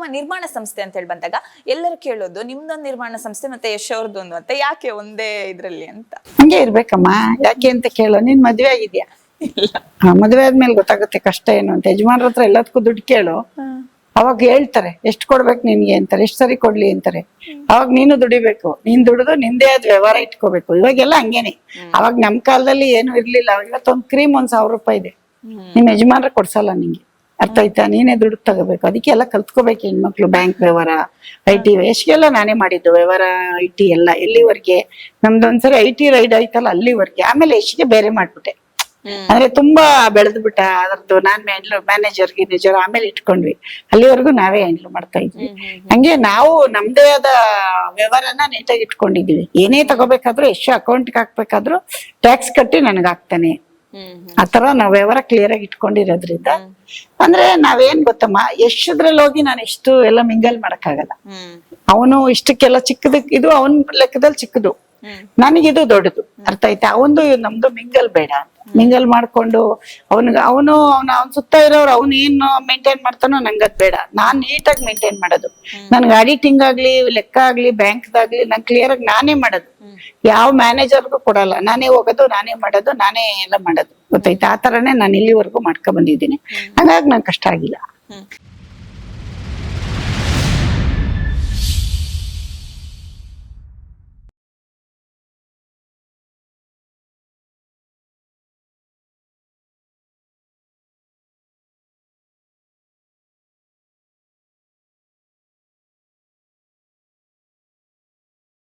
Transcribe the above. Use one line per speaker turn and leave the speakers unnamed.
ಮಾಮ ನಿರ್ಮಾಣ ಸಂಸ್ಥೆ ಅಂತ ಹೇಳಿ ಬಂದಾಗ ಎಲ್ಲರೂ ಕೇಳೋದು ನಿಮ್ದೊಂದು ನಿರ್ಮಾಣ ಸಂಸ್ಥೆ ಮತ್ತೆ ಯಶ್ ಅವ್ರದ್ದೊಂದು ಅಂತ ಯಾಕೆ ಒಂದೇ ಇದ್ರಲ್ಲಿ ಅಂತ?
ಹಂಗೆ ಇರ್ಬೇಕಮ್ಮ. ಯಾಕೆ ಅಂತ ಕೇಳೋ. ನೀನ್ ಮದ್ವೆ ಆಗಿದ್ಯಾ? ಹಾ ಮದ್ವೆ ಆದ್ಮೇಲೆ ಗೊತ್ತಾಗುತ್ತೆ ಕಷ್ಟ ಏನು ಅಂತ. ಯಜಮಾನ್ರ ಹತ್ರ ಎಲ್ಲದಕ್ಕೂ ದುಡ್ಡು ಕೇಳು. ಅವಾಗ ಹೇಳ್ತಾರೆ ಎಷ್ಟು ಕೊಡ್ಬೇಕು ನಿನ್ಗೆ? ಅಂತಾರೆ ಎಷ್ಟು ಸರಿ ಕೊಡ್ಲಿ? ಅಂತಾರೆ. ಅವಾಗ ನೀನು ದುಡಿಬೇಕು. ನೀನ್ ದುಡಿದು ನಿಂದೇ ಆದ ವ್ಯವಹಾರ ಇಟ್ಕೋಬೇಕು. ಇವಾಗೆಲ್ಲ ಹಂಗೇನೆ. ಅವಾಗ ನಮ್ ಕಾಲದಲ್ಲಿ ಏನು ಇರ್ಲಿಲ್ಲ. ಇವತ್ತೊಂದ್ ಕ್ರೀಮ್ ಒಂದ್ ಸಾವಿರ ರೂಪಾಯಿ ಇದೆ. ನಿಮ್ ಯಜಮಾನ್ರ ಕೊಡ್ಸಲ್ಲ ನಿಂಗೆ. ಅರ್ಥ ಆಯ್ತಾ? ನೀನೇ ದುಡ್ಡು ತಗೋಬೇಕು. ಅದಕ್ಕೆ ಎಲ್ಲ ಕಲ್ತ್ಕೋಬೇಕು ಹೆಣ್ಮಕ್ಳು ಬ್ಯಾಂಕ್ ವ್ಯವಹಾರ ಐ ಟಿ ಎಷ್ಟೆಲ್ಲ ನಾನೇ ಮಾಡಿದ್ದು ವ್ಯವಹಾರ ಐ ಟಿ ಎಲ್ಲ ಎಲ್ಲಿವರೆಗೆ? ನಮ್ದೊಂದ್ಸರಿ ಐ ಟಿ ರೈಡ್ ಆಯ್ತಲ್ಲ ಅಲ್ಲಿವರೆಗೆ. ಆಮೇಲೆ ಎಷ್ಟಿಗೆ ಬೇರೆ ಮಾಡ್ಬಿಟ್ಟೆ. ಅಂದ್ರೆ ತುಂಬಾ ಬೆಳೆದು ಬಿಟ್ಟ ಅದ್ರದ್ದು ನಾನ್ ಮ್ಯಾನೇಜರ್ ಗಿನೇಜರ್ ಆಮೇಲೆ ಇಟ್ಕೊಂಡ್ವಿ. ಅಲ್ಲಿವರೆಗೂ ನಾವೇ ಹ್ಯಾಂಡ್ಲ್ ಮಾಡ್ತಾ ಇದ್ವಿ. ಹಂಗೆ ನಾವು ನಮ್ದೇ ಆದ ವ್ಯವಹಾರನ ನೀಟಾಗಿ ಇಟ್ಕೊಂಡಿದೀವಿ ಏನೇ ತಗೋಬೇಕಾದ್ರೂ ಎಷ್ಟು ಅಕೌಂಟ್ಗೆ ಹಾಕ್ಬೇಕಾದ್ರೂ ಟ್ಯಾಕ್ಸ್ ಕಟ್ಟಿ ನನಗೆ ಹಾಕ್ತಾನೆ ಆತರ ನಾವ್ ವ್ಯವಹಾರ ಕ್ಲಿಯರ್ ಆಗಿ ಇಟ್ಕೊಂಡಿರೋದ್ರಿಂದ ಅಂದ್ರೆ ನಾವೇನ್ ಗೊತ್ತಮ್ಮ ಎಷ್ಟದ್ರಲ್ಲಿ ಹೋಗಿ ನಾನು ಇಷ್ಟು ಎಲ್ಲ ಮಿಂಗಲ್ ಮಾಡಕ್ಕಾಗಲ್ಲ. ಅವನು ಇಷ್ಟಕ್ಕೆಲ್ಲ ಚಿಕ್ಕದ ಇದು ಅವನ್ ಲೆಕ್ಕದಲ್ಲಿ ಚಿಕ್ಕದು. ನನಗಿದು ದೊಡ್ಡದು. ಅರ್ಥ ಆಯ್ತಾ ಅವಂದು ನಮ್ದು ಮಿಂಗಲ್ ಬೇಡ. ಮಿಂಗಲ್ ಮಾಡ್ಕೊಂಡು ಅವನಿಗ ಅವನು ಅವ್ನ ಅವ್ನ ಸುತ್ತ ಇರೋರು ಅವ್ನ ಏನು ಮೇಂಟೈನ್ ಮಾಡ್ತಾನೋ ನಂಗದ್ ಬೇಡ. ನಾನ್ ನೀಟಾಗಿ ಮೇಂಟೈನ್ ಮಾಡೋದು. ನನ್ಗೆ ಆಡಿಟಿಂಗ್ ಆಗ್ಲಿ ಲೆಕ್ಕ ಆಗ್ಲಿ ಬ್ಯಾಂಕ್ದಾಗ್ಲಿ ನಂಗೆ ಕ್ಲಿಯರ್ ಆಗಿ ನಾನೇ ಮಾಡೋದು. ಯಾವ ಮ್ಯಾನೇಜರ್ಗೂ ಕೊಡಲ್ಲ. ನಾನೇ ಹೋಗೋದು ನಾನೇ ಮಾಡೋದು ನಾನೇ ಎಲ್ಲ ಮಾಡೋದು. ಗೊತ್ತಾಯ್ತಾ? ಆ ತರನೇ ನಾನು ಇಲ್ಲಿವರೆಗೂ ಮಾಡ್ಕೊಂಡ್ ಬಂದಿದ್ದೀನಿ. ಹಂಗಾಗಿ ನಂಗೆ ಕಷ್ಟ ಆಗಿಲ್ಲ.